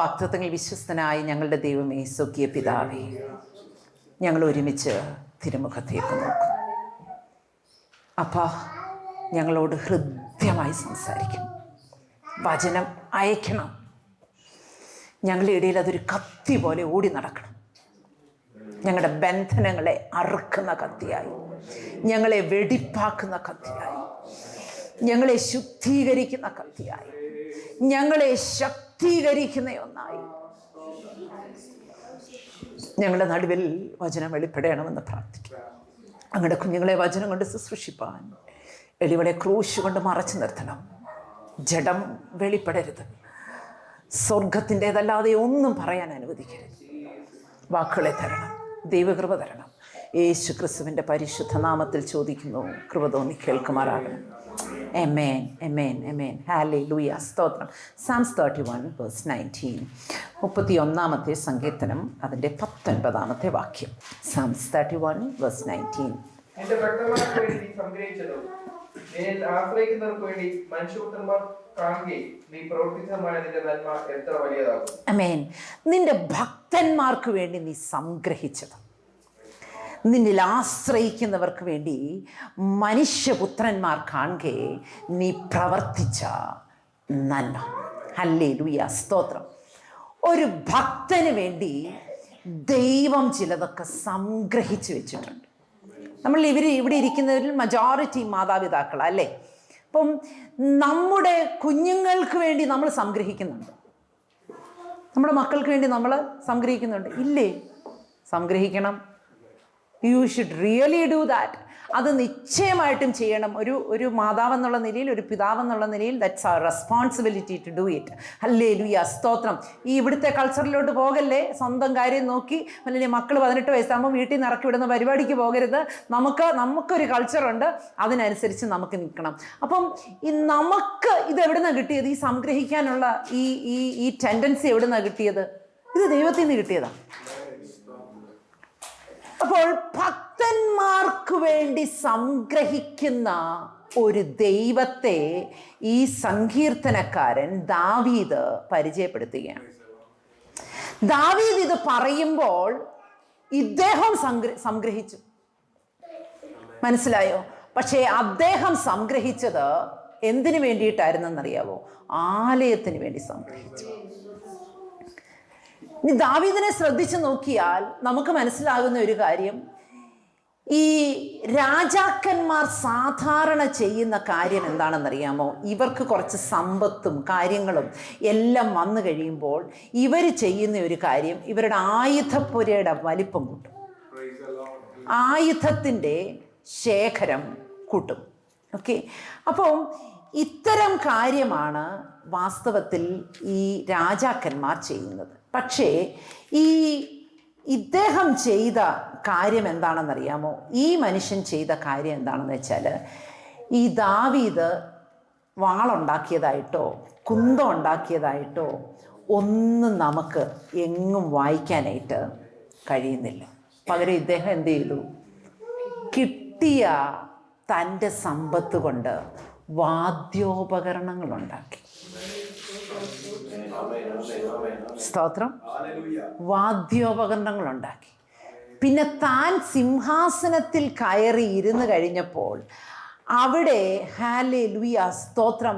വാക്തത്വങ്ങൾ വിശ്വസ്തനായ ഞങ്ങളുടെ ദൈവമേ സ്വകീയ പിതാവേ ഞങ്ങൾ ഒരുമിച്ച് തിരുമുഖത്തേക്ക് നോക്കും അപ്പാ ഞങ്ങളോട് ഹൃദ്യമായി സംസാരിക്കും വചനം അയക്കണം. ഞങ്ങളുടെ ഇടയിൽ അതൊരു കത്തി പോലെ ഓടി നടക്കണം. ഞങ്ങളുടെ ബന്ധനങ്ങളെ അറുക്കുന്ന കത്തിയായി. ഞങ്ങളെ വെടിപ്പാക്കുന്ന കത്തിയായി. ഞങ്ങളെ ശുദ്ധീകരിക്കുന്ന കത്തിയായി. ഞങ്ങളെ ശക്തീകരിക്കുന്ന ഒന്നായി. ഞങ്ങളുടെ നടുവിൽ വചനം വെളിപ്പെടണമെന്ന് പ്രാർത്ഥിക്കും അങ്ങയുടെ കുഞ്ഞുങ്ങളെ വചനം കൊണ്ട് ശുശ്രൂഷിപ്പാൻ. എളിവളെ ക്രൂശ് കൊണ്ട് മറച്ചു നിർത്തണം. ജഡം വെളിപ്പെടരുത്. സ്വർഗത്തിന്റെതല്ലാതെ ഒന്നും പറയാൻ അനുവദിക്കരുത്. വാക്കുകളെ തരണം. ദൈവകൃപ തരണം. യേശു ക്രിസ്തുവിന്റെ പരിശുദ്ധ നാമത്തിൽ ചോദിക്കുന്നു. കൃപ തോന്നി കേൾക്കുമാറാകണം. Amen amen amen hallelujah സ്തോത്രം. Psalms thirty one verse nineteen മുപ്പത്തി ഒന്നാമത്തെ സങ്കീർത്തനം അതിന്റെ പത്തൊൻപതാമത്തെ വാക്യം. Psalms thirty one verse nineteen എന്റെ ഭക്തന്മാർക്ക് വേണ്ടി സംഗ്രഹിച്ചതും നിന്നിൽ ആശ്രയിക്കുന്നവർക്ക് വേണ്ടി മനുഷ്യപുത്രന്മാർ നിന്റെ ഭക്തന്മാർക്ക് വേണ്ടി നീ സംഗ്രഹിച്ചത്. നിന്നിൽ ആശ്രയിക്കുന്നവർക്ക് വേണ്ടി മനുഷ്യപുത്രന്മാർ കാണുകെ നീ പ്രവർത്തിച്ച നന്മ. ഹല്ലേ ലുയ സ്തോത്രം. ഒരു ഭക്തന് വേണ്ടി ദൈവം ചിലതൊക്കെ സംഗ്രഹിച്ചു വെച്ചിട്ടുണ്ട്. നമ്മൾ ഇവർ ഇവിടെ ഇരിക്കുന്നവരിൽ മജോറിറ്റി മാതാപിതാക്കൾ അല്ലേ? അപ്പം നമ്മുടെ കുഞ്ഞുങ്ങൾക്ക് വേണ്ടി നമ്മൾ സംഗ്രഹിക്കുന്നുണ്ട്. നമ്മുടെ മക്കൾക്ക് വേണ്ടി നമ്മൾ സംഗ്രഹിക്കുന്നുണ്ട്. ഇല്ലേ? സംഗ്രഹിക്കണം. You should really do that അത് നിശ്ചയമായിട്ടും ചെയ്യണം. ഒരു ഒരു മാതാവെന്നുള്ള നിലയിൽ ഒരു പിതാവെന്നുള്ള നിലയിൽ ദറ്റ്സ് ആ റെസ്പോൺസിബിലിറ്റി ടു ഡു ഇറ്റ് അല്ലേ ലുയ സ്തോത്രം. ഈ ഇവിടുത്തെ കൾച്ചറിലോട്ട് പോകല്ലേ? സ്വന്തം കാര്യം നോക്കി അല്ലെങ്കിൽ മക്കൾ പതിനെട്ട് വയസ്സാകുമ്പോൾ വീട്ടിൽ നിന്ന് ഇറക്കി വിടുന്ന പരിപാടിക്ക് പോകരുത്. നമുക്ക് നമുക്കൊരു കൾച്ചറുണ്ട് അതിനനുസരിച്ച് നമുക്ക് നിൽക്കണം. അപ്പം ഈ നമുക്ക് ഇത് എവിടെ നിന്ന് കിട്ടിയത്? ഈ സംഗ്രഹിക്കാനുള്ള ഈ ഈ ഈ ടെൻഡൻസി എവിടെ നിന്നാണ് കിട്ടിയത്? ഇത് ദൈവത്തിൽ നിന്ന് കിട്ടിയതാണ് അപ്പോൾ ഭക്തന്മാർക്ക് വേണ്ടി സംഗ്രഹിക്കുന്ന ഒരു ദൈവത്തെ ഈ സങ്കീർത്തനക്കാരൻ ദാവീദ് പരിചയപ്പെടുത്തുകയാണ്. ദാവീദ് ഇത് പറയുമ്പോൾ ഇദ്ദേഹം സംഗ്ര സംഗ്രഹിച്ചു. മനസ്സിലായോ? പക്ഷേ അദ്ദേഹം സംഗ്രഹിച്ചത് എന്തിനു വേണ്ടിയിട്ടായിരുന്നെന്നറിയാവോ? ആലയത്തിന് വേണ്ടി സംഗ്രഹിച്ചു. ഇനി ദാവീദിനെ ശ്രദ്ധിച്ചു നോക്കിയാൽ നമുക്ക് മനസ്സിലാകുന്ന ഒരു കാര്യം. ഈ രാജാക്കന്മാർ സാധാരണ ചെയ്യുന്ന കാര്യം എന്താണെന്നറിയാമോ? ഇവർക്ക് കുറച്ച് സമ്പത്തും കാര്യങ്ങളും എല്ലാം വന്നു കഴിയുമ്പോൾ ഇവർ ചെയ്യുന്ന ഒരു കാര്യം ഇവരുടെ ആയുധപ്പുരയുടെ വലിപ്പം കൂട്ടും. ആയുധത്തിന്റെ ശേഖരം കൂട്ടും. ഓക്കെ? അപ്പോൾ ഇത്തരം കാര്യമാണ് വാസ്തവത്തിൽ ഈ രാജാക്കന്മാർ ചെയ്യുന്നത്. പക്ഷേ ഈ ഇദ്ദേഹം ചെയ്ത കാര്യം എന്താണെന്നറിയാമോ? ഈ മനുഷ്യൻ ചെയ്ത കാര്യം എന്താണെന്ന് വെച്ചാൽ ഈ ദാവീദ് വാളുണ്ടാക്കിയതായിട്ടോ കുന്തം ഉണ്ടാക്കിയതായിട്ടോ ഒന്നും നമുക്ക് എങ്ങും വായിക്കാനായിട്ട് കഴിയുന്നില്ല. പകരം ഇദ്ദേഹം എന്ത് ചെയ്തു? കിട്ടിയ തന്റെ സമ്പത്ത് കൊണ്ട് വാദ്യോപകരണങ്ങൾ ഉണ്ടാക്കി സ്തോത്രം. വാദ്യോപകരണങ്ങൾ ഉണ്ടാക്കി പിന്നെ താൻ സിംഹാസനത്തിൽ കയറി ഇരുന്ന് കഴിഞ്ഞപ്പോൾ അവിടെ ഹാലെ ലുയ സ്തോത്രം.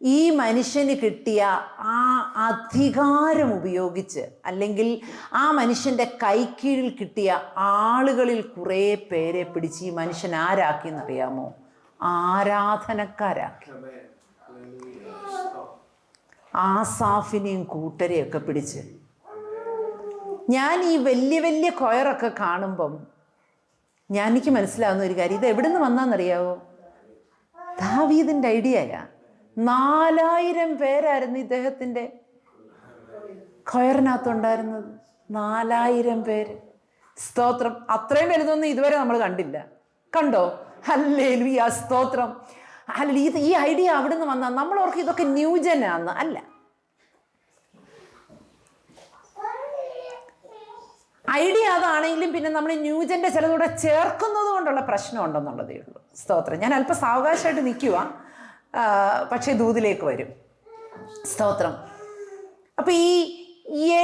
ഈ മനുഷ്യന് കിട്ടിയ ആ അധികാരം ഉപയോഗിച്ച് അല്ലെങ്കിൽ ആ മനുഷ്യന്റെ കൈക്കീഴിൽ കിട്ടിയ ആളുകളിൽ കുറേ പേരെ പിടിച്ച് ഈ മനുഷ്യൻ ആരാക്കി എന്നറിയാമോ ആരാധനക്കാരാക്കി ആസാഫിനെയും കൂട്ടരെയൊക്കെ പിടിച്ച്. ഞാൻ ഈ വലിയ വലിയ കൊയറൊക്കെ കാണുമ്പം ഞാൻ എനിക്ക് മനസ്സിലാവുന്ന ഒരു കാര്യം ഇത് എവിടെ നിന്ന് വന്നാന്നറിയാവോ ദാവീദിന്റെ ഐഡിയയാ നാലായിരം പേരായിരുന്നു ഇദ്ദേഹത്തിന്റെ കൊയറിനകത്തുണ്ടായിരുന്നത്. നാലായിരം പേര്. സ്തോത്രം. അത്രയും വലുതൊന്നും ഇതുവരെ നമ്മൾ കണ്ടില്ല. കണ്ടോ? ഹല്ലേലൂയ സ്തോത്രം. അല്ല ഇത് ഈ ഐഡിയ അവിടെ നിന്ന് വന്നാൽ നമ്മൾ ഓർക്കും ഇതൊക്കെ ന്യൂജനാന്ന് അല്ല. ഐഡിയ അതാണെങ്കിലും പിന്നെ നമ്മൾ ന്യൂജന്റെ ചിലതൂടെ ചേർക്കുന്നത് കൊണ്ടുള്ള പ്രശ്നം ഉണ്ടെന്നുള്ളതേ ഉള്ളൂ. സ്തോത്രം. ഞാൻ അല്പം സാവകാശമായിട്ട് നിൽക്കുക പക്ഷേ ദൂതിലേക്ക് വരും. സ്തോത്രം. അപ്പൊ ഈ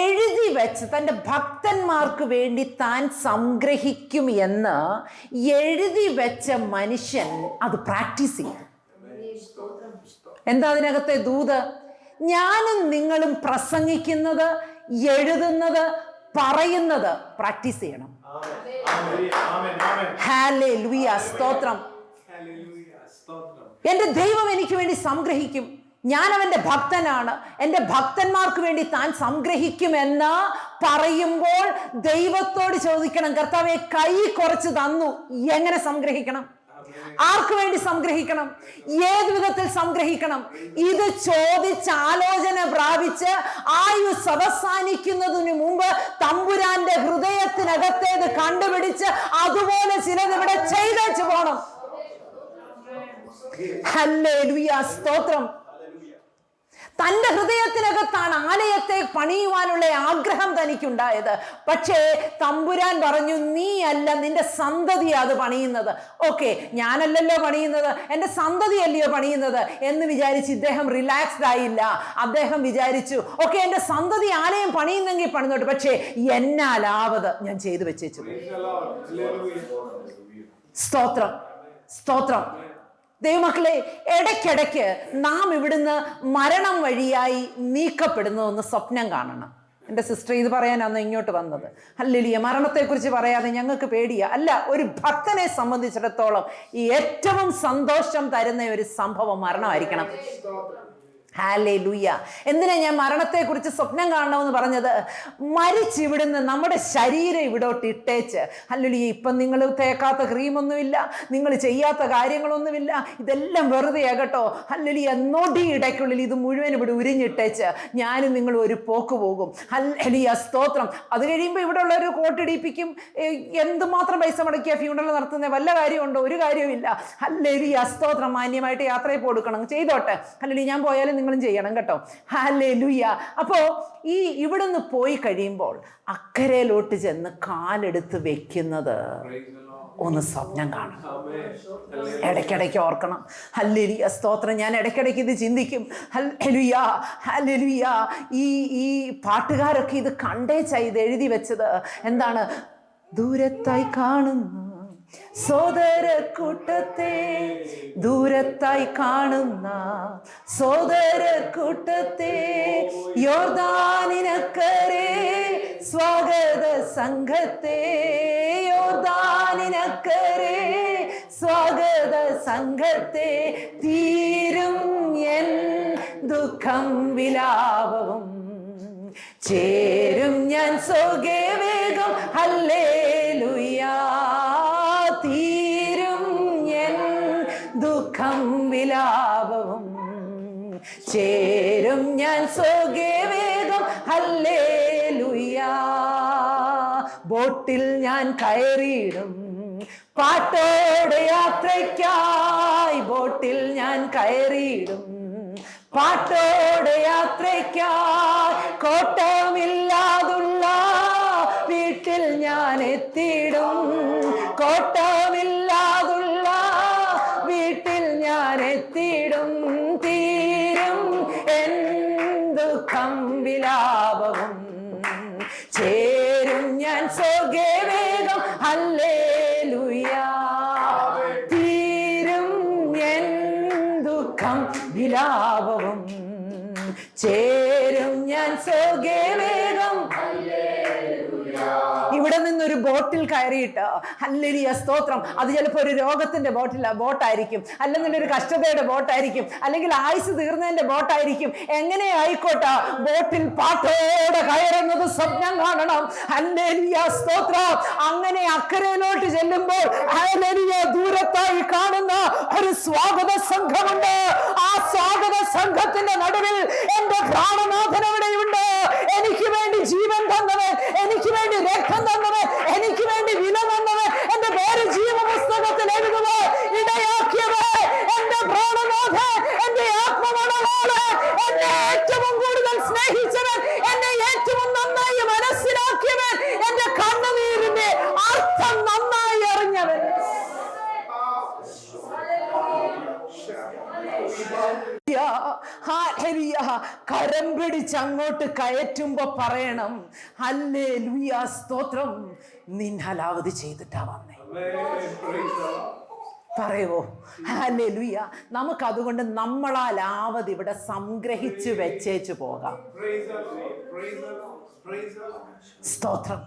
എഴുതി വെച്ച് തന്റെ ഭക്തന്മാർക്ക് വേണ്ടി താൻ സംഗ്രഹിക്കും എന്ന് എഴുതി വെച്ച മനുഷ്യൻ അത് പ്രാക്ടീസ് ചെയ്യും. എന്താ അതിനകത്തെ ദൂത്? ഞാനും നിങ്ങളും പ്രസംഗിക്കുന്നത് എഴുതുന്നത് പറയുന്നത് പ്രാക്ടീസ് ചെയ്യണം. ഹാലേ ലുയ സ്തോത്രം. എന്റെ ദൈവം എനിക്ക് വേണ്ടി സംഗ്രഹിക്കും. ഞാൻ അവന്റെ ഭക്തനാണ്. എന്റെ ഭക്തന്മാർക്ക് വേണ്ടി താൻ സംഗ്രഹിക്കുമെന്ന് പറയുമ്പോൾ ദൈവത്തോട് ചോദിക്കണം കർത്താവെ കൈ കുറച്ച് തന്നു. എങ്ങനെ സംഗ്രഹിക്കണം? ആർക്ക് വേണ്ടി സംഗ്രഹിക്കണം? ഏത് വിധത്തിൽ സംഗ്രഹിക്കണം? ഇത് ചോദിച്ച് ആലോചന പ്രാപിച്ച് ആയുസ് അവസാനിക്കുന്നതിന് മുമ്പ് തമ്പുരാന്റെ ഹൃദയത്തിനകത്തേത് കണ്ടുപിടിച്ച് അതുപോലെ ചിലത് ഇവിടെ ചെയ്തേച്ചു പോണം. സ്തോത്രം. തന്റെ ഹൃദയത്തിനകത്താണ് ആലയത്തെ പണിയുവാനുള്ള ആഗ്രഹം തനിക്കുണ്ടായത്. പക്ഷേ തമ്പുരാൻ പറഞ്ഞു നീ അല്ല നിന്റെ സന്തതി അത് പണിയുന്നത്. ഓക്കെ ഞാനല്ലല്ലോ പണിയുന്നത്. എന്റെ സന്തതി അല്ലയോ പണിയുന്നത്? എന്ന് വിചാരിച്ച് ഇദ്ദേഹം റിലാക്സ്ഡ് ആയില്ല. അദ്ദേഹം വിചാരിച്ചു ഓക്കെ എന്റെ സന്തതി ആലയം പണിയുന്നെങ്കിൽ പണിതോട്ട്. പക്ഷേ എന്നാലാവത് ഞാൻ ചെയ്തു വെച്ചേച്ചു. സ്തോത്രം സ്തോത്രം. ദൈവമക്കളെ ഇടയ്ക്കിടയ്ക്ക് നാം ഇവിടുന്ന് മരണം വഴിയായി നീക്കപ്പെടുന്നു എന്ന് സ്വപ്നം കാണണം. എന്റെ സിസ്റ്റർ ഇത് പറയാനാണ് ഇങ്ങോട്ട് വന്നത്. അല്ലെ മരണത്തെക്കുറിച്ച് പറയാതെ ഞങ്ങൾക്ക് പേടിയാ. അല്ല ഒരു ഭക്തനെ സംബന്ധിച്ചിടത്തോളം ഈ ഏറ്റവും സന്തോഷം തരുന്ന ഒരു സംഭവം മരണമായിരിക്കണം. ഹാലേ ലൂയ എന്തിനാ ഞാൻ മരണത്തെക്കുറിച്ച് സ്വപ്നം കാണണമെന്ന് പറഞ്ഞത്? മരിച്ചിവിടുന്ന് നമ്മുടെ ശരീരം ഇവിടോട്ട് ഇട്ടേച്ച്. അല്ലുലിയ ഇപ്പം നിങ്ങൾ തേക്കാത്ത ക്രീമൊന്നുമില്ല നിങ്ങൾ ചെയ്യാത്ത കാര്യങ്ങളൊന്നുമില്ല ഇതെല്ലാം വെറുതെ ആകട്ടോ. അല്ലുലിയ നൊടി ഇടയ്ക്കുള്ളിൽ ഇത് മുഴുവൻ ഇവിടെ ഉരിഞ്ഞിട്ടേച്ച് ഞാനും നിങ്ങൾ ഒരു പോക്ക് പോകും. അല്ലിയ സ്തോത്രം. അത് കഴിയുമ്പോൾ ഇവിടെ ഒരു കോട്ടിടിപ്പിക്കും എന്തുമാത്രം പൈസ മുടക്കിയ ഫ്യൂണറൽ നടത്തുന്ന? വല്ല കാര്യമുണ്ടോ? ഒരു കാര്യവുമില്ല. അല്ലേലിയ സ്തോത്രം. മാന്യമായിട്ട് യാത്രയിൽ കൊടുക്കണം ചെയ്തോട്ടെ. അല്ലെങ്കിൽ ഞാൻ പോയാലും നിങ്ങളും ചെയ്യണം കേട്ടോ. ഹാലേ ലുയ്യ അപ്പോൾ ഈ ഇവിടുന്ന് പോയി കഴിയുമ്പോൾ അക്കരയിലോട്ട് ചെന്ന് കാലെടുത്ത് വെക്കുന്നത് ഒന്ന് സ്വപ്നം കാണും ഇടയ്ക്കിടയ്ക്ക് ഓർക്കണം. ഹല്ലേലിയ സ്തോത്രം. ഞാൻ ഇടയ്ക്കിടയ്ക്ക് ഇത് ചിന്തിക്കും. ഹല്ലേലുയ ഹല്ലേലുയ ഈ ഈ പാട്ടുകാരൊക്കെ ഇത് കണ്ടേച്ചാ ഇത് എഴുതി വെച്ചത്. എന്താണ്? ദൂരത്തായി കാണുന്നു. സോദര കൂട്ടത്തെ ദൂരത്തായി കാണുന്ന സോദര കൂട്ടത്തെ യോർദാനിനക്കരെ സ്വാഗത സംഘത്തെ യോർദാനിനക്കരെ സ്വാഗത സംഘത്തെ തീരും എൻ ദുഃഖം വിലാപവും ചേരും ഞാൻ സ്വകേ വേഗം ഹല്ലേ ചേരും ഞാൻ സോകെ വേഗം ഹല്ലേ ബോട്ടിൽ ഞാൻ കയറിയിടും. പാട്ടോടെ യാത്രയ്ക്കായി ബോട്ടിൽ ഞാൻ കയറിയിടും. പാട്ടോടെ യാത്രയ്ക്കായി കോട്ടമില്ലാതുള്ള വീട്ടിൽ ഞാൻ എത്തിയിടും. കോട്ടമില്ലാതുള്ള കയറിയിട്ട് ഹല്ലേലൂയ സ്തോത്രം. അത് ചിലപ്പോൾ ഒരു രോഗത്തിന്റെ ബോട്ടില ബോട്ടായിരിക്കും. അല്ലെങ്കിൽ ഒരു കഷ്ടതയുടെ ബോട്ടായിരിക്കും. അല്ലെങ്കിൽ ആയുസ് തീർന്നതിന്റെ ബോട്ടായിരിക്കും. എങ്ങനെ ആയിക്കോട്ടെ? ബോട്ടിൽ പാട്ടോടെ കയറുന്നത് സ്വപ്നം കാണണം. ഹല്ലേലൂയ സ്തോത്രം. അങ്ങനെ അക്കരയിലോട്ട് ചെല്ലുമ്പോൾ ദൂരത്തായി കാണുന്ന ഒരു സ്വാഗത സംഘമുണ്ട്. ആ സ്വാഗത സംഘത്തിന്റെ നടുവിൽ എന്റെ പ്രാണനാഥൻ എവിടെയുണ്ട്? എനിക്ക് വേണ്ടി ജീവൻ തന്നവൻ എനിക്ക് വേണ്ടി രക്തം തന്നവൻ എനിക്ക് വേണ്ടി വില തന്നവൻ എന്റെ പേര് ജീവപുസ്തകത്തിൽ എഴുതുക ഇടയാക്കിയവൻ എന്റെ പ്രാണനാഥൻ എന്റെ ആത്മമണമാണ്. എന്നെ ഏറ്റവും കൂടുതൽ സ്നേഹിച്ചവൻ എന്നെ ഏറ്റവും നന്നായി മനസ്സിലാക്കിയവൻ എന്റെ കണ്ണുനീരിന്റെ അർത്ഥം നന്നായി അറിഞ്ഞവൻ. കരം പിടിച്ച് അങ്ങോട്ട് കയറ്റുമ്പോ പറയണം അല്ലേ ലുയാ സ്തോത്രം. നിൻ ഹലാവതി ചെയ്തിട്ടാ വന്നേ. ലുയ നമുക്ക് അതുകൊണ്ട് നമ്മളാലാവത് ഇവിടെ സംഗ്രഹിച്ചു വെച്ചേച്ചു പോകാം. സ്തോത്രം.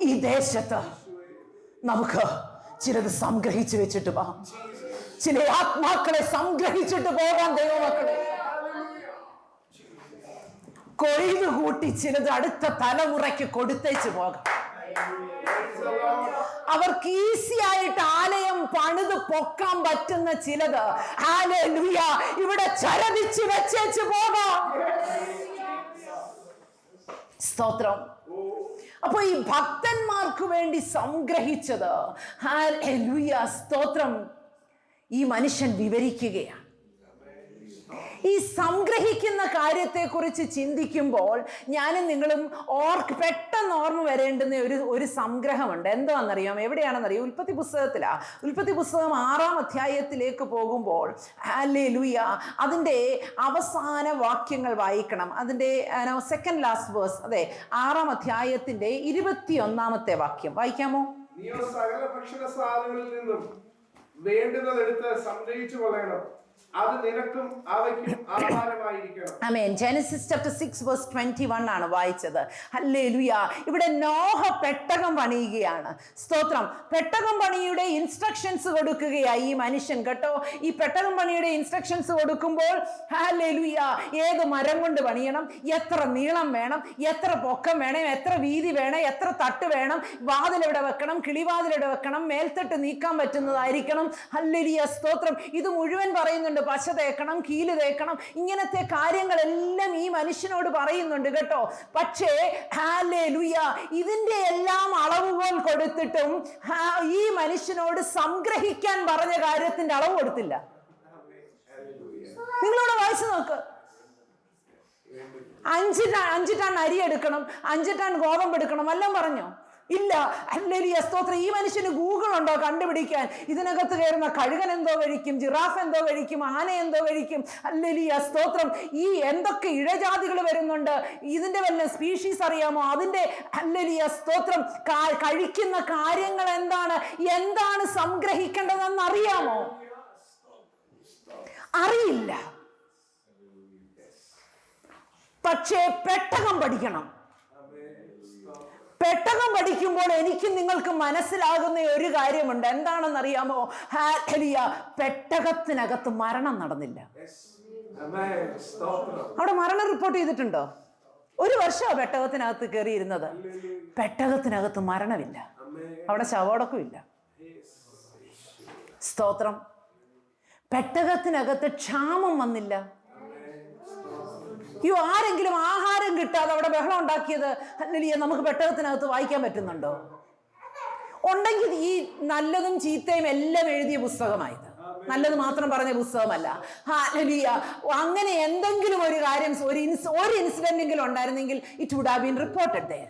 ഈ ദേശത്ത് നമുക്ക് ചിലത് സംഗ്രഹിച്ചു വെച്ചിട്ട് പോകാം. ചില ആത്മാക്കളെ സംഗ്രഹിച്ചിട്ട് പോകാം ദൈവമക്കളെ. കൊയ്ത് കൂട്ടി ചിലത് അടുത്ത തലമുറയ്ക്ക് കൊടുത്തേച്ച് പോകാം. അവർക്ക് ഈസി ആയിട്ട് ആലയം പണിത് പൊക്കാൻ പറ്റുന്ന ചിലത്. ഇവിടെ ചരതിച്ച് വെച്ചേച്ച് പോകാം. സ്തോത്രം. അപ്പൊ ഈ ഭക്തന്മാർക്ക് വേണ്ടി സംഗ്രഹിച്ചത്. സ്തോത്രം. ഈ മനുഷ്യൻ വിവരിക്കുകയാണ്. ഈ സംഗ്രഹിക്കുന്ന കാര്യത്തെക്കുറിച്ച് ചിന്തിക്കുമ്പോൾ ഞാനും നിങ്ങളും ഓർക്ക് പെട്ടെന്ന് ഓർമ്മ വരേണ്ടുന്ന ഒരു ഒരു സംഗ്രഹമുണ്ട്. എന്താണെന്നറിയാം? എവിടെയാണെന്നറിയാം? ഉൽപ്പത്തി പുസ്തകത്തിലാ. ഉൽപ്പത്തി പുസ്തകം ആറാം അധ്യായത്തിലേക്ക് പോകുമ്പോൾ അല്ലേ ലുയ അതിന്റെ അവസാന വാക്യങ്ങൾ വായിക്കണം. അതിന്റെ സെക്കൻഡ് ലാസ്റ്റ് വേഴ്സ് അതെ ആറാം അധ്യായത്തിന്റെ ഇരുപത്തി ഒന്നാമത്തെ വാക്യം. വായിക്കാമോ? സകല ഭക്ഷണ സാധനങ്ങളിൽ നിന്നും വേണ്ടുന്നതെടുത്ത് സംഗ്രഹിച്ചു കൊള്ളണം amen Genesis chapter six verse twenty one ആണ് വായിച്ചത്. അല്ലേ ഇവിടെ നോഹ പെട്ടകം പണിയുകയാണ്. സ്തോത്രം. പെട്ടകം പണിയുടെ ഇൻസ്ട്രക്ഷൻസ് കൊടുക്കുകയായി ഈ മനുഷ്യൻ. കേട്ടോ ഈ പെട്ടകം പണിയുടെ ഇൻസ്ട്രക്ഷൻസ് കൊടുക്കുമ്പോൾ അല്ലേ ലുയ ഏത് മരം കൊണ്ട് പണിയണം? എത്ര നീളം വേണം? എത്ര പൊക്കം വേണം? എത്ര വീതി വേണം? എത്ര തട്ട് വേണം? വാതിൽ എവിടെ വെക്കണം? കിളിവാതിൽ എവിടെ വെക്കണം? മേൽത്തട്ട് നീക്കാൻ പറ്റുന്നതായിരിക്കണം. ഹല്ലേലൂയ സ്തോത്രം. ഇത് മുഴുവൻ പറയുന്നുണ്ട് പശ തേക്കണം കീൽ തേക്കണം. ഇങ്ങനത്തെ കാര്യങ്ങളെല്ലാം ഈ മനുഷ്യനോട് പറയുന്നുണ്ട് കേട്ടോ. പക്ഷേ ഹാലേ ലുയ ഇതിന്റെ എല്ലാം അളവുകൾ കൊടുത്തിട്ടും ഈ മനുഷ്യനോട് സംഗ്രഹിക്കാൻ പറഞ്ഞ കാര്യത്തിന്റെ അളവ് കൊടുത്തില്ല. നിങ്ങളോട് വായിച്ചു നോക്ക്. അഞ്ച് ടൺ അഞ്ച് ടൺ അരി എടുക്കണം അഞ്ച് ടൺ ഗോതമ്പ് എടുക്കണം എല്ലാം പറഞ്ഞോ? ഇല്ല. അല്ലെങ്കിൽ സ്തോത്രം. ഈ മനുഷ്യന് ഗൂഗിൾ ഉണ്ടോ കണ്ടുപിടിക്കാൻ? ഇതിനകത്ത് കയറുന്ന കഴുകൻ എന്തോ കഴിക്കും ജിറാഫ് എന്തോ കഴിക്കും ആന എന്തോ കഴിക്കും. അല്ലേലിയ സ്തോത്രം. ഈ എന്തൊക്കെ ഇഴജാതികൾ വരുന്നുണ്ട്? ഇതിന്റെ വല്ല സ്പീഷീസ് അറിയാമോ? അതിന്റെ അല്ലേലിയ സ്തോത്രം. കഴിക്കുന്ന കാര്യങ്ങൾ എന്താണ്? എന്താണ് സംഗ്രഹിക്കേണ്ടതെന്ന് അറിയാമോ അറിയില്ല. പക്ഷേ പെട്ടകം പഠിക്കണം. പെട്ടകം പഠിക്കുമ്പോൾ എനിക്ക് നിങ്ങൾക്ക് മനസ്സിലാകുന്ന ഒരു കാര്യമുണ്ട്. എന്താണെന്നറിയാമോ? ഹാലിയ പെട്ടകത്തിനകത്ത് മരണം നടന്നില്ല. അവിടെ മരണം റിപ്പോർട്ട് ചെയ്തിട്ടുണ്ടോ? ഒരു വർഷമാണ് പെട്ടകത്തിനകത്ത് കയറിയിരുന്നത്. പെട്ടകത്തിനകത്ത് മരണമില്ല. അവിടെ അവിടെ ശവോടക്കമില്ല സ്തോത്രം. പെട്ടകത്തിനകത്ത് ക്ഷാമം വന്നില്ല. അയ്യോ ആരെങ്കിലും ആഹാരം കിട്ടാതെ അവിടെ ബഹളം ഉണ്ടാക്കിയത് അല്ലെങ്കിൽ നമുക്ക് പെട്ടകത്തിനകത്ത് വായിക്കാൻ പറ്റുന്നുണ്ടോ? ഉണ്ടെങ്കിൽ ഈ നല്ലതും ചീത്തയും എല്ലാം എഴുതിയ പുസ്തകമായത്. നല്ലത് മാത്രം പറഞ്ഞ പുസ്തകമല്ല. ഹാലലിയ അങ്ങനെ എന്തെങ്കിലും ഒരു കാര്യം ഒരു ഇൻസ് ഒരു ഇൻസിഡന്റ് എങ്കിലും ഉണ്ടായിരുന്നെങ്കിൽ it would have been reported there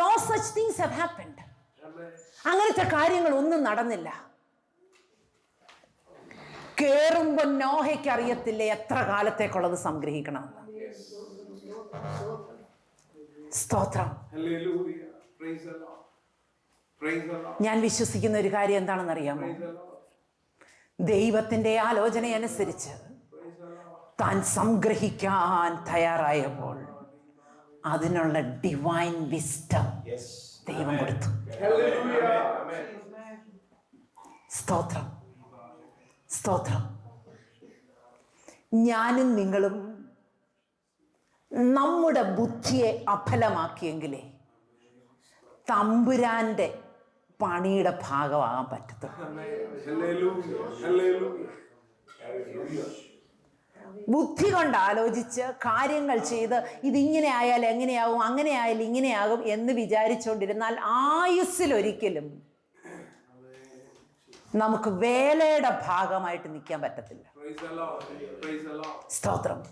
no such things have happened. അങ്ങനത്തെ കാര്യങ്ങൾ ഒന്നും നടന്നില്ല. കേറുമ്പോ നോഹയ്ക്ക് അറിയത്തില്ല എത്ര കാലത്തേക്കുള്ളത് സംഗ്രഹിക്കണം സ്തോത്രം. ഞാൻ വിശ്വസിക്കുന്ന ഒരു കാര്യം എന്താണെന്ന് അറിയാമോ ദൈവത്തിന്റെ ആലോചന അനുസരിച്ച്. താൻ സംഗ്രഹിക്കാൻ തയ്യാറായപ്പോൾ അതിനുള്ള ഡിവൈൻ വിസ്റ്റം ദൈവം കൊടുത്തു സ്തോത്രം സ്തോത്രം ഞാനും നിങ്ങളും നമ്മുടെ ബുദ്ധിയെ അഫലമാക്കിയെങ്കിലേ തമ്പുരാന്റെ പണിയുടെ ഭാഗമാകാൻ പറ്റത്തുള്ളൂ. ബുദ്ധി കൊണ്ട് ആലോചിച്ച് കാര്യങ്ങൾ ചെയ്ത് ഇതിങ്ങനെ ആയാൽ എങ്ങനെയാവും അങ്ങനെ ആയാൽ ഇങ്ങനെയാകും എന്ന് വിചാരിച്ചുകൊണ്ടിരുന്നാൽ ആയുസ്സിലൊരിക്കലും നമുക്ക് വേലയുടെ ഭാഗമായിട്ട് നിൽക്കാൻ പറ്റത്തില്ല. സ്തോത്രം.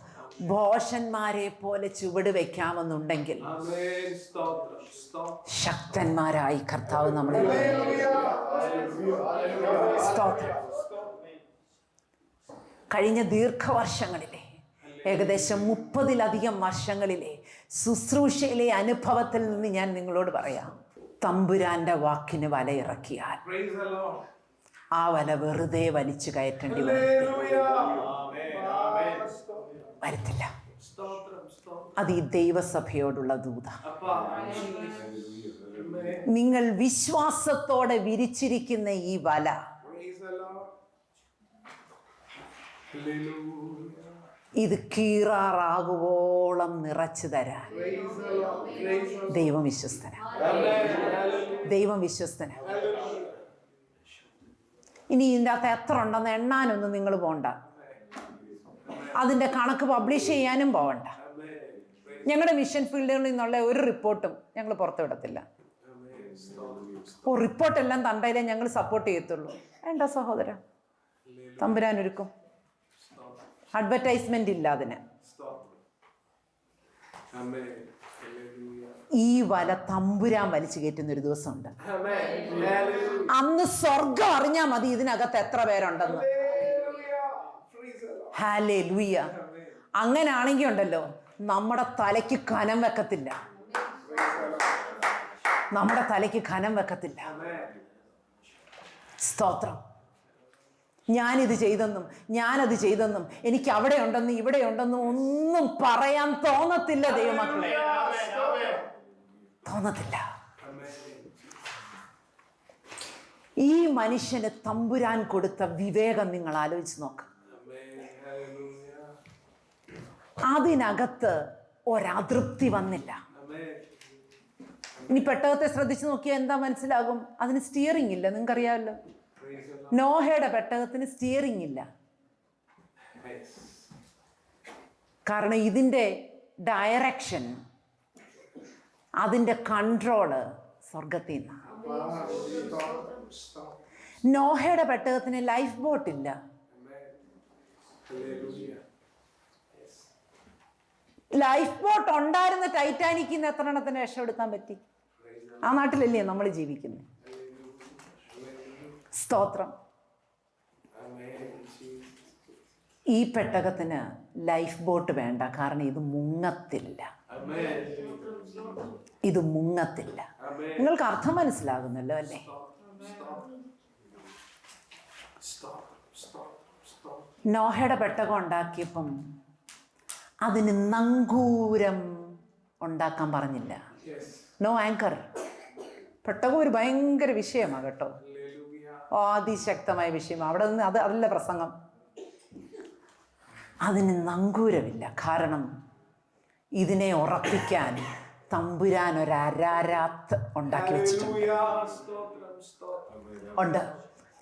ഭോഷന്മാരെ പോലെ ചുവട് വെക്കാമെന്നുണ്ടെങ്കിൽ ശക്തന്മാരായി കർത്താവ് നമ്മളെ സ്തോത്രം. കഴിഞ്ഞ ദീർഘവർഷങ്ങളിലെ ഏകദേശം മുപ്പതിലധികം വർഷങ്ങളിലെ ശുശ്രൂഷയിലെ അനുഭവത്തിൽ നിന്ന് ഞാൻ നിങ്ങളോട് പറയാം. തമ്പുരാന്റെ വാക്കിന് വലയിറക്കിയാൽ Praise the Lord. ആ വല വെറുതെ വലിച്ചു കയറ്റേണ്ടി. വരത്തില്ല അത് ഈ ദൈവസഭയോടുള്ള ദൂത. നിങ്ങൾ വിശ്വാസത്തോടെ വിരിച്ചിരിക്കുന്ന ഈ വല. ഇത് കീറാറാകുവോളം നിറച്ചു തരാൻ. ദൈവം വിശ്വസ്തന ദൈവം വിശ്വസ്തന. ഇനി ഇതിന്റെ അകത്ത് എത്ര ഉണ്ടെന്ന് എണ്ണാനൊന്നും നിങ്ങൾ പോകണ്ട അതിന്റെ കണക്ക് പബ്ലിഷ് ചെയ്യാനും പോകണ്ട ഞങ്ങളുടെ മിഷൻ ഫീൽഡുകളിൽ നിന്നുള്ള ഒരു റിപ്പോർട്ടും ഞങ്ങൾ പുറത്തുവിടത്തില്ല. ഓ റിപ്പോർട്ടെല്ലാം തണ്ടയിലേ ഞങ്ങൾ സപ്പോർട്ട് ചെയ്യത്തുള്ളൂ. വേണ്ട സഹോദര തമ്പുരാൻ ഒരുക്കും. അഡ്വർടൈസ്മെന്റ് ഇല്ല അതിന്. ഈ വല തമ്പുരാൻ വലിച്ചു കയറ്റുന്ന ഒരു ദിവസമുണ്ട്. സ്വർഗം അറിഞ്ഞാൽ മതി ഇതിനകത്ത് എത്ര പേരുണ്ടെന്ന്. ഹാലേ ലൂയ അങ്ങനെ അങ്ങനാണെങ്കിൽ ഉണ്ടല്ലോ നമ്മുടെ തലയ്ക്ക് കനം വെക്കത്തില്ല നമ്മുടെ തലയ്ക്ക് കനം വെക്കത്തില്ല. സ്തോത്രം ഞാനിത് ചെയ്തെന്നും ഞാനത് ചെയ്തെന്നും എനിക്ക് അവിടെ ഉണ്ടെന്നും ഇവിടെ ഉണ്ടെന്നും ഒന്നും പറയാൻ തോന്നത്തില്ല ദൈവമക്കളെ. തോന്നത്തില്ല ഈ മനുഷ്യന് തമ്പുരാൻ കൊടുത്ത വിവേകം നിങ്ങൾ ആലോചിച്ച് നോക്ക്. അതിനകത്ത് ഒരതൃപ്തി വന്നില്ല. ഇനി പെട്ടകത്തെ ശ്രദ്ധിച്ചു നോക്കിയാൽ എന്താ മനസ്സിലാകും അതിന് സ്റ്റിയറിംഗ് ഇല്ല നിങ്ങൾക്കറിയാമല്ലോ. നോഹയുടെ പെട്ടകത്തിന് സ്റ്റിയറിംഗ് ഇല്ല കാരണം ഇതിന്റെ ഡയറക്ഷൻ അതിന്റെ കൺട്രോൾ സ്വർഗത്തിൽ നിന്നാണ്. നോഹയുടെ പെട്ടകത്തിന് ലൈഫ് ബോട്ട് ഇല്ല. ലൈഫ് ബോട്ട് ഉണ്ടായിരുന്ന ടൈറ്റാനിക്കിൽ നിന്ന് എത്ര എണ്ണത്തിന് രക്ഷപ്പെടുത്താൻ പറ്റി ആ നാട്ടിലല്ലേ നമ്മൾ ജീവിക്കുന്നത് സ്തോത്രം. ഈ പെട്ടകത്തിന് ലൈഫ് ബോട്ട് വേണ്ട കാരണം ഇത് മുങ്ങത്തില്ല. ഇത് മുങ്ങത്തില്ല. നിങ്ങൾക്ക് അർത്ഥം മനസ്സിലാകുന്നല്ലോ അല്ലേ നോഹയുടെ പെട്ടകം ഉണ്ടാക്കിയപ്പം അതിന് നങ്കൂരം ഉണ്ടാക്കാൻ പറഞ്ഞില്ല. നോ ആങ്കർ പെട്ടകം ഒരു ഭയങ്കര വിഷയമാണ് കേട്ടോ. അതിശക്തമായ വിഷയമാണ് അവിടെ നിന്ന് അത് അതല്ല പ്രസംഗം. അതിന് നങ്കൂരമില്ല. കാരണം ഇതിനെ ഉറപ്പിക്കാൻ തമ്പുരാൻ ഒരു അരാരാത്ത് ഉണ്ടാക്കി വെച്ചിട്ടുണ്ട്. ഉണ്ട്.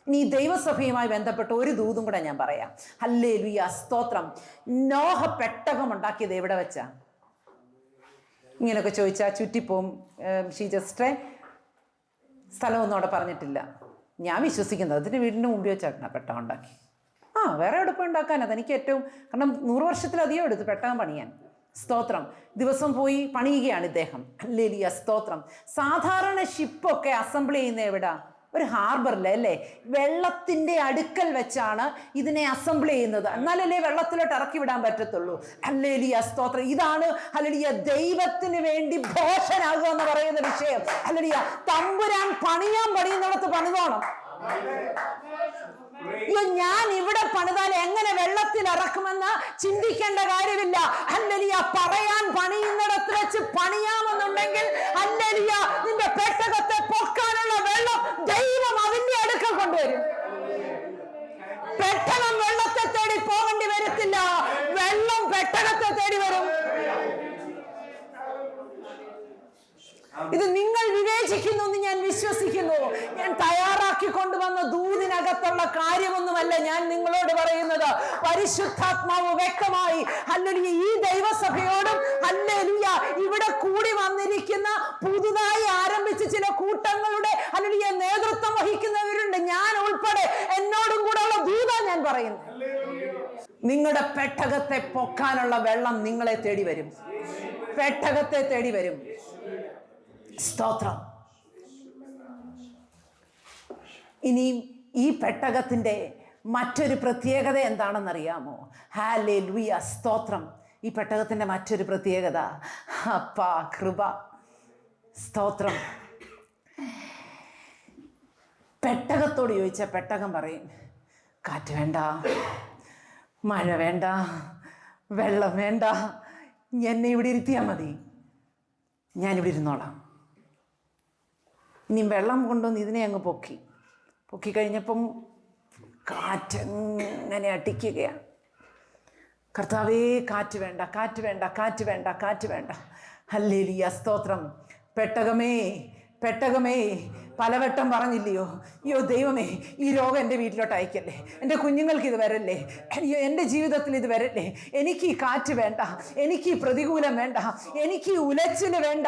ഇനി ദൈവസഭയുമായി ബന്ധപ്പെട്ട ഒരു ദൂതും കൂടെ ഞാൻ പറയാം. ഹല്ലേ ലുയ സ്തോത്രം. നോഹ പെട്ടകം ഉണ്ടാക്കിയത് എവിടെ വെച്ചാ? ഇങ്ങനെയൊക്കെ ചോദിച്ചാൽ ചുറ്റിപ്പോവും. ഷീ ജസ്റ്റെ സ്ഥലമൊന്നും അവിടെ പറഞ്ഞിട്ടില്ല. ഞാൻ വിശ്വസിക്കുന്നത് അതിന്റെ വീടിന്റെ മുമ്പിൽ വെച്ചാട്ടാ പെട്ടകം ഉണ്ടാക്കി. ആ വേറെ എവിടെ പോയി ഉണ്ടാക്കാൻ അതെനിക്ക് ഏറ്റവും കാരണം നൂറ് വർഷത്തിലധികം എടുത്ത് പെട്ടകം പണിയാൻ. സ്തോത്രം. ദിവസം പോയി പണിയുകയാണ് ഇദ്ദേഹം. അല്ലേലിയ സ്തോത്രം. സാധാരണ ഷിപ്പൊക്കെ അസംബിൾ ചെയ്യുന്ന എവിടാ? ഒരു ഹാർബറിൽ അല്ലേ? വെള്ളത്തിന്റെ അടുക്കൽ വെച്ചാണ് ഇതിനെ അസംബിൾ ചെയ്യുന്നത്. എന്നാലല്ലേ വെള്ളത്തിലോട്ട് ഇറക്കി വിടാൻ പറ്റത്തുള്ളൂ. അല്ലേലിയ സ്തോത്രം. ഇതാണ് അല്ലലിയ ദൈവത്തിന് വേണ്ടി ഭോഷനാകുക എന്ന് പറയുന്ന വിഷയം. അല്ലലിയ തമ്പുരാൻ പണിയാൻ പണിയുന്നിടത്ത് പണിതോണം. ഞാൻ ഇവിടെ പണിതാൽ എങ്ങനെ വെള്ളത്തിൽ ഇറക്കുമെന്ന് ചിന്തിക്കേണ്ട കാര്യമില്ല. അല്ലലിയ പറയാൻ പണിയുന്നിടത്ത് വെച്ച് പണിയാമെന്നുണ്ടെങ്കിൽ അല്ലലിയ നിന്റെ പെട്ടകത്തെ പൊക്കാനുള്ള വെള്ളം ദൈവം അതിന്റെ അടുക്കൽ കൊണ്ടുവരും. പെട്ടകം വെള്ളത്തെ തേടി പോകേണ്ടി വരത്തില്ല. വെള്ളം പെട്ടകത്തെ തേടി വരും. ഇത് നിങ്ങൾ വിവേചിക്കുന്നു എന്ന് ഞാൻ വിശ്വസിക്കുന്നു. ഞാൻ തയ്യാറാക്കി കൊണ്ടുവന്ന ദൂതിനകത്തുള്ള കാര്യമൊന്നുമല്ല ഞാൻ നിങ്ങളോട് പറയുന്നത്. പരിശുദ്ധാത്മാവ് വ്യക്തമായി അല്ലെങ്കിൽ ഈ ദൈവസഭയോടും അല്ലെങ്കിൽ ഇവിടെ കൂടി വന്നിരിക്കുന്ന പുതുതായി ആരംഭിച്ച ചില കൂട്ടങ്ങളുടെ അല്ലെങ്കിൽ നേതൃത്വം വഹിക്കുന്നവരുണ്ട്. ഞാൻ ഉൾപ്പെടെ എന്നോടും കൂടെ ഉള്ള ദൂത ഞാൻ പറയുന്നു നിങ്ങളുടെ പെട്ടകത്തെ പൊക്കാനുള്ള വെള്ളം നിങ്ങളെ തേടി വരും. പെട്ടകത്തെ തേടി വരും. സ്തോത്രം. ഇനിയും ഈ പെട്ടകത്തിന്റെ മറ്റൊരു പ്രത്യേകത എന്താണെന്നറിയാമോ? ഹാലേ ലുയ സ്തോത്രം. ഈ പെട്ടകത്തിന്റെ മറ്റൊരു പ്രത്യേകത. അപ്പാ കൃപ. സ്തോത്രം. പെട്ടകത്തോട് ചോദിച്ച പെട്ടകം പറയും കാറ്റ് വേണ്ട മഴ വേണ്ട വെള്ളം വേണ്ട. എന്നെ ഇവിടെ ഇരുത്തിയാൽ മതി. ഞാനിവിടെ ഇരുന്നോളാം. ഇനി വെള്ളം കൊണ്ടുവന്ന് ഇതിനെ അങ്ങ് പൊക്കി. പൊക്കി കഴിഞ്ഞപ്പം കാറ്റങ്ങനെ അടിക്കുകയാണ് കർത്താവേ കാറ്റ് വേണ്ട കാറ്റ് വേണ്ട കാറ്റ് വേണ്ട കാറ്റ് വേണ്ട. ഹല്ലേലിയ സ്തോത്രം. പെട്ടകമേ പെട്ടകമേ പലവട്ടം പറഞ്ഞില്ലയോ? അയ്യോ ദൈവമേ ഈ രോഗം എന്റെ വീട്ടിലോട്ട് അയക്കല്ലേ? എന്റെ കുഞ്ഞുങ്ങൾക്ക് ഇത് വരല്ലേ? അയ്യോ എന്റെ ജീവിതത്തിൽ ഇത് വരല്ലേ? എനിക്ക് ഈ കാറ്റ് വേണ്ട എനിക്ക് ഈ പ്രതികൂലം വേണ്ട എനിക്ക് ഈ ഉലച്ചിൽ വേണ്ട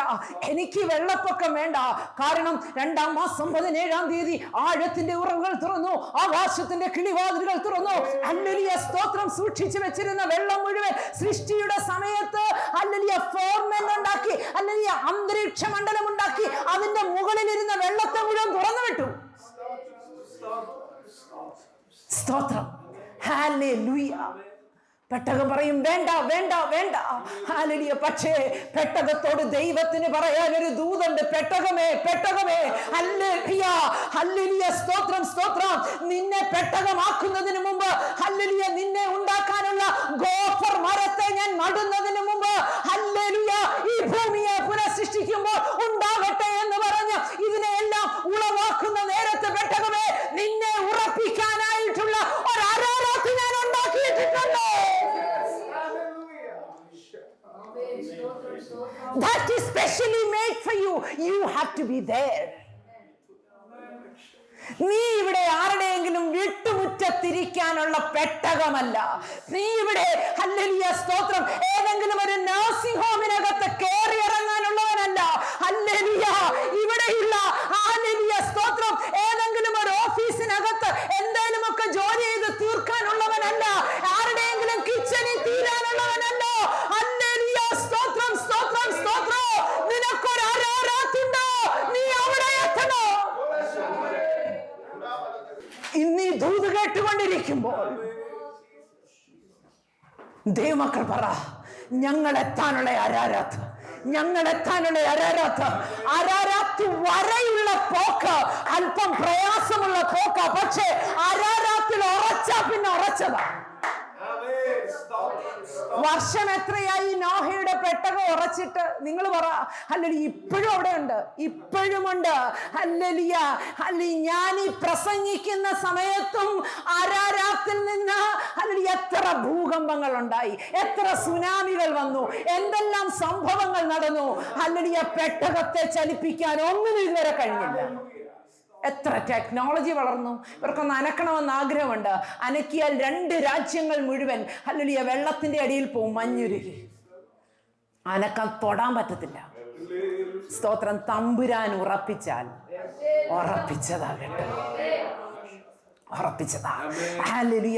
എനിക്ക് വെള്ളപ്പൊക്കം വേണ്ട. കാരണം രണ്ടാം മാസം പതിനേഴാം തീയതി ആഴത്തിന്റെ ഉറവുകൾ തുറന്നു ആകാശത്തിന്റെ കിളിവാതിലുകൾ തുറന്നു. അല്ലലിയ സ്തോത്രം സൂക്ഷിച്ചു വെച്ചിരുന്ന വെള്ളം മുഴുവൻ സൃഷ്ടിയുടെ സമയത്ത് അല്ലലിയ ഫോർമെന്റ് ഉണ്ടാക്കി അല്ലലിയ അന്തരീക്ഷ മണ്ഡലം ഉണ്ടാക്കി അതിന്റെ മുകളിലിരുന്ന വെള്ളത്തെ മുഴുവൻ തുറന്നു വിട്ടു. സ്തോത്രം. പെട്ടകം പറയും വേണ്ട വേണ്ട വേണ്ട. ഹാലലിയ പക്ഷേ പെട്ടകത്തോട് ദൈവത്തിന് പറയാൻ ഒരു ദൂതുണ്ട്. പെട്ടകമേ പെട്ടകമേ. സ്തോത്രം സ്തോത്രം. നിന്നെ പെട്ടകമാക്കുന്നതിന് മുമ്പ് ഹല്ലേലൂയ നിന്നെ ഉണ്ടാക്കാനുള്ള ഗോഫർ മരത്തെ ഞാൻ നടുന്നതിന് മുമ്പ് ഹല്ലേലൂയ ഈ ഭൂമിയെ പുനഃസൃഷ്ടിക്കുമ്പോൾ ഉണ്ടാകട്ടെ എന്ന് പറഞ്ഞ് ഇതിനെയെല്ലാം ഉളവാക്കുന്ന നേരത്തെ പെട്ടകമേ നിന്നെ ഉറപ്പിക്കാനായിട്ടുള്ള ഒരു ആരാധന ഞാൻ ഉണ്ടാക്കിയിട്ടുണ്ട് that is specially made for you you have to be there നീ ഇവിടെ ആരുടെയെങ്കിലും വീട്ടുമുറ്റത്തിരിക്കാനുള്ള പെട്ടകമല്ല. നീ ഇവിടെ ഹല്ലലിയ സ്തോത്രം ഏതെങ്കിലും ഒരു നഴ്സിംഗ് ഹോമിനകത്ത് കയറി ഇറങ്ങാനുള്ളവനല്ല ഹല്ലലിയ ഇവിടെയുള്ള ഹല്ലലിയ സ്തോത്രം ഏതെങ്കിലും ഒരു ഓഫീസിനകത്ത് എന്തെങ്കിലുമൊക്കെ ജോലി ചെയ്ത് തീർക്കാനുള്ളവനല്ല. ആരുടെയെങ്കിലും കിച്ചണിൽ തീരാനുള്ളവനല്ല ഹല്ലേലൂയ സ്തോത്രം സ്തോത്രം സ്തോത്രം നിനക്കൊരു ആരാധുണ്ടോ നീ അവിടെ എത്തണോ ഇന്ന് ഈ ദൂത് കേട്ടുകൊണ്ടിരിക്കുമ്പോൾ ദൈവമക്കൾ പറ ഞങ്ങൾ എത്താനുള്ള അരാരാത്ത് ഞങ്ങൾ എത്താനുള്ള അരാരാത്ത് അരാരാത്ത് വരെയുള്ള പോക്ക് അല്പം പ്രയാസമുള്ള പോക്ക പക്ഷേ അരാരാത്തിൽ ഉറച്ച പിന്നെ ഉറച്ചതാ Amen. Stop. Stop. വർഷം എത്രയായി നോഹയുടെ പെട്ടക ഉറച്ചിട്ട്? നിങ്ങൾ പറ. അല്ലലി ഇപ്പോഴും അവിടെ ഉണ്ട് ഇപ്പോഴും ഉണ്ട് അല്ലലിയ അല്ലി ഞാൻ ഈ പ്രസംഗിക്കുന്ന സമയത്തും ആരാരാത്തിൽ നിന്ന് അല്ലലി എത്ര ഭൂകമ്പങ്ങൾ ഉണ്ടായി എത്ര സുനാമികൾ വന്നു എന്തെല്ലാം സംഭവങ്ങൾ നടന്നു അല്ലലിയ പെട്ടകത്തെ ചലിപ്പിക്കാൻ ഒന്നും ഇതുവരെ കഴിഞ്ഞില്ല. എത്ര ടെക്നോളജി വളർന്നു? ഇവർക്കൊന്ന് അനക്കണമെന്ന് ആഗ്രഹമുണ്ട്. അനക്കിയാൽ രണ്ട് രാജ്യങ്ങൾ മുഴുവൻ അല്ലെ വെള്ളത്തിന്റെ അടിയിൽ പോവും മഞ്ഞുരുകി. അനക്കാൻ തൊടാൻ പറ്റത്തില്ല. സ്തോത്രം തമ്പുരാൻ ഉറപ്പിച്ചാൽ ഉറപ്പിച്ചതാ കേട്ടോ ഉറപ്പിച്ചതാ.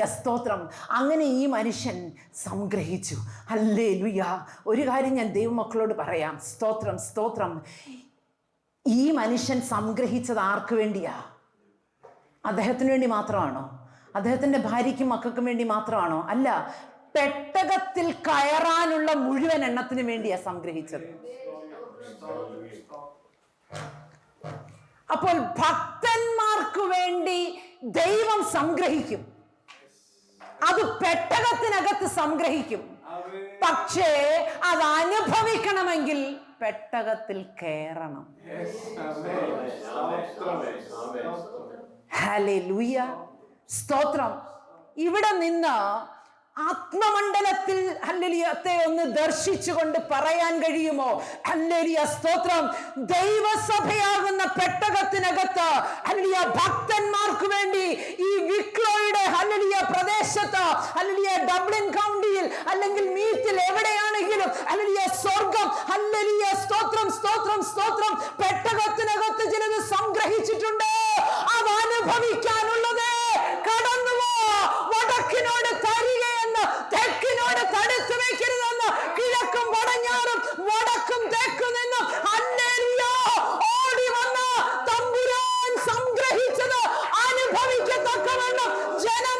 സ്തോത്രം. അങ്ങനെ ഈ മനുഷ്യൻ സംഗ്രഹിച്ചു. ഹല്ലേലൂയ. ഒരു കാര്യം ഞാൻ ദൈവമക്കളോട് പറയാം. സ്തോത്രം സ്തോത്രം. ഈ മനുഷ്യൻ സംഗ്രഹിച്ചത് ആർക്ക് വേണ്ടിയാ? അദ്ദേഹത്തിന് വേണ്ടി മാത്രമാണോ? അദ്ദേഹത്തിന്റെ ഭാര്യയ്ക്കും മക്കൾക്കും വേണ്ടി മാത്രമാണോ? അല്ല പെട്ടകത്തിൽ കയറാനുള്ള മുഴുവൻ എണ്ണത്തിന് വേണ്ടിയാ സംഗ്രഹിച്ചത്. അപ്പോൾ ഭക്തന്മാർക്ക് വേണ്ടി ദൈവം സംഗ്രഹിക്കും. അത് പെട്ടകത്തിനകത്ത് സംഗ്രഹിക്കും. പക്ഷേ അത് അനുഭവിക്കണമെങ്കിൽ പെട്ടകത്തിൽ കയറണം ഹല്ലേലൂയ. സ്തോത്രം. ഇവിടെ നിന്ന് ആത്മമണ്ഡലത്തിൽ ഹല്ലലിയത്തെ ഒന്ന് ദർശിച്ചുകൊണ്ട് പറയാൻ കഴിയുമോ? ഹല്ലലിയ സ്തോത്രം. ദൈവസഭയാകുന്ന പെട്ടകത്തിനകത്ത് ഹല്ലലിയ ഭക്തന്മാർക്ക് വേണ്ടി ഈ വിക്ലോയുടെ ഹല്ലലിയ പ്രദേശത്ത് ഹല്ലലിയ ഡബ്ലിൻ കൗണ്ടിയിൽ അല്ലെങ്കിൽ മീറ്റിൽ എവിടെയാണെങ്കിലും ഹല്ലലിയ സ്വർഗം. ഹല്ലലിയ സ്തോത്രം സ്തോത്രം സ്തോത്രം. പെട്ടകത്തിനകത്ത് ചിലത് സംഗ്രഹിച്ചിട്ടുണ്ട്. അത് അനുഭവിക്കാനുള്ളത്. കടന്നുപോ. വടക്കിനോട് തെക്കിനോട് തടുത്തു വെക്കരുതെന്ന് കിഴക്കും പടഞ്ഞാറും വടക്കും തെക്കു നിന്നും ഹല്ലേലൂയ ഓടി വന്ന് തമ്പുരാൻ സംഗ്രഹിച്ചത് അനുഭവിക്കത്തക്കവണ്ണം ജനം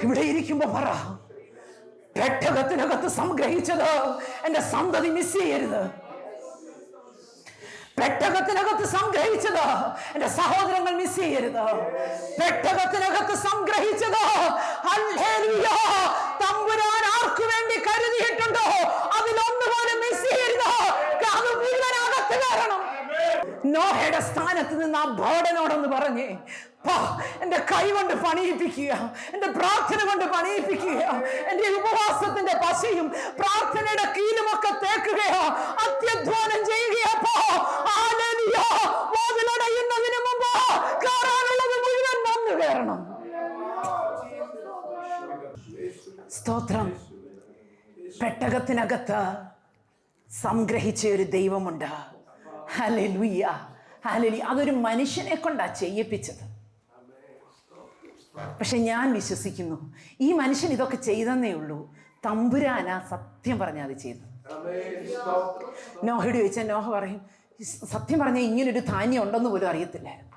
ഇവിടെ ഇരിക്കുമ്പോ പറ പെട്ടകത്തിനകത്ത് സംഗ്രഹിച്ചത് എന്റെ സന്തതി മിസ് ചെയ്യരുത്. പെട്ടകത്തിനകത്ത് സംഗ്രഹിച്ചത്. എന്റെ സഹോദരങ്ങൾ മിസ് ചെയ്യരുത്. പെട്ടകത്തിനകത്ത് സംഗ്രഹിച്ചത് ഹല്ലേലൂയ, തമ്പുരാൻ ആർക്കു വേണ്ടി കരുതിയിട്ടുണ്ടോ അതിലൊന്നുപോലും മിസ് ചെയ്യരുത് അത് മുഴുവനകത്ത് കയറണം നോഹയുടെ സ്ഥാനത്ത് നിന്ന് ആ ബോർഡനോടൊന്ന് പറഞ്ഞ് "പാ, എന്റെ കൈ കൊണ്ട് പണിയിപ്പിക്കുക എന്റെ പ്രാർത്ഥന കൊണ്ട് പണിയിപ്പിക്കുക എന്റെ ഉപവാസത്തിന്റെ പശയും പ്രാർത്ഥനയുടെ കീലുമൊക്കെ തേക്കുകയോ അത്യധ്വാനം വാതിലടയുന്നതിന് മുമ്പ് കയറാനുള്ളത് മുഴുവൻ വന്നു കയറണം. സ്തോത്രം. പെട്ടകത്തിനകത്ത് സംഗ്രഹിച്ച ഒരു ദൈവമുണ്ട്. ഹല്ലേലൂയ ഹലലി അതൊരു മനുഷ്യനെ കൊണ്ടാ ചെയ്യിപ്പിച്ചത്. പക്ഷെ ഞാൻ വിശ്വസിക്കുന്നു ഈ മനുഷ്യൻ ഇതൊക്കെ ചെയ്തെന്നേ ഉള്ളൂ. തമ്പുരാനാ സത്യം പറഞ്ഞാൽ അത് ചെയ്തു നോഹയോട് ചോദിച്ചാൽ നോഹ പറയും സത്യം പറഞ്ഞാൽ ഇങ്ങനൊരു ധാന്യം ഉണ്ടെന്ന് പോലും അറിയത്തില്ലായിരുന്നു.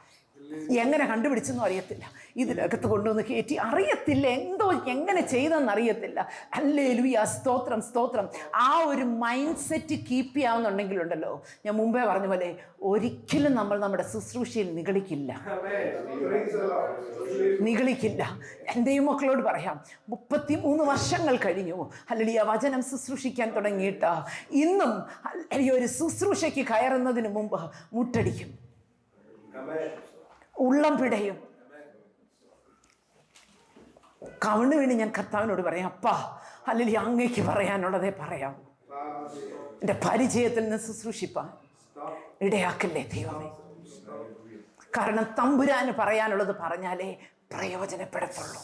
എങ്ങനെ കണ്ടുപിടിച്ചെന്നും അറിയത്തില്ല. ഇതിനകത്ത് കൊണ്ടുവന്ന് കയറ്റി അറിയത്തില്ല. എന്തോ എങ്ങനെ ചെയ്തെന്ന് അറിയത്തില്ല. അല്ലേ ലുയ സ്തോത്രം സ്തോത്രം. ആ ഒരു മൈൻഡ് സെറ്റ് കീപ്പ് ചെയ്യാവുന്നുണ്ടെങ്കിലുണ്ടല്ലോ. ഞാൻ മുമ്പേ പറഞ്ഞ പോലെ ഒരിക്കലും നമ്മൾ നമ്മുടെ ശുശ്രൂഷയിൽ നിഗളിക്കില്ല. നിഗളിക്കില്ല. എന്റെയും മക്കളോട് പറയാം മുപ്പത്തി മൂന്ന് വർഷങ്ങൾ കഴിഞ്ഞു. അല്ലെങ്കിൽ ആ വചനം ശുശ്രൂഷിക്കാൻ തുടങ്ങിയിട്ട്. ഇന്നും അല്ലെങ്കിൽ ഒരു ശുശ്രൂഷയ്ക്ക് കയറുന്നതിന് മുമ്പ് മുട്ടടിക്കും. ഉള്ളം പിടയും. കവിണ് വീണ് ഞാൻ കർത്താവിനോട് പറയാം അപ്പാ അല്ലെങ്കിൽ അങ്ങേക്ക് പറയാനുള്ളതേ പറയാം എന്റെ പരിചയത്തിൽ നിന്ന് ശുശ്രൂഷിപ്പാൻ ഇടയാക്കല്ലേ ദൈവമേ. കാരണം തമ്പുരാന് പറയാനുള്ളത് പറഞ്ഞാലേ പ്രയോജനപ്പെടത്തുള്ളൂ.